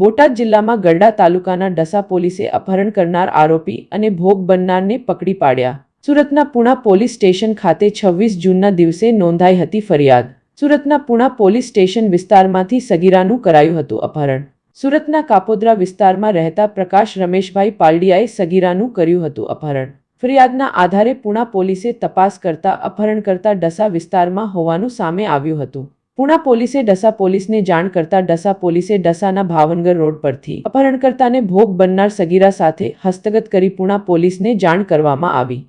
બોટાદ જિલ્લામાં ગરડા તાલુકાના ડસા પોલીસે અપહરણ કરનાર આરોપી અને ભોગ બનનારને પકડી પાડ્યા. સુરતના પુણા પોલીસ સ્ટેશન ખાતે છવ્વીસ જૂનના દિવસે નોંધાઈ હતી ફરિયાદ. સુરતના પુણા પોલીસ સ્ટેશન વિસ્તારમાંથી સગીરાનું કરાયું હતું અપહરણ. સુરતના કાપોદ્રા વિસ્તારમાં રહેતા પ્રકાશ રમેશભાઈ પાલડિયાએ સગીરાનું કર્યું હતું અપહરણ. ફરિયાદના આધારે પુણા પોલીસે તપાસ કરતા અપહરણ કરતા ડસા વિસ્તારમાં હોવાનું સામે આવ્યું હતું. પુણા પોલીસે ડસા પોલીસને જાણ કરતા ડસા પોલીસે ડસાના ભાવનગર રોડ પરથી અપહરણકર્તાને ભોગ બનનાર સગીરા સાથે હસ્તગત કરી પુણા પોલીસને જાણ કરવામાં આવી.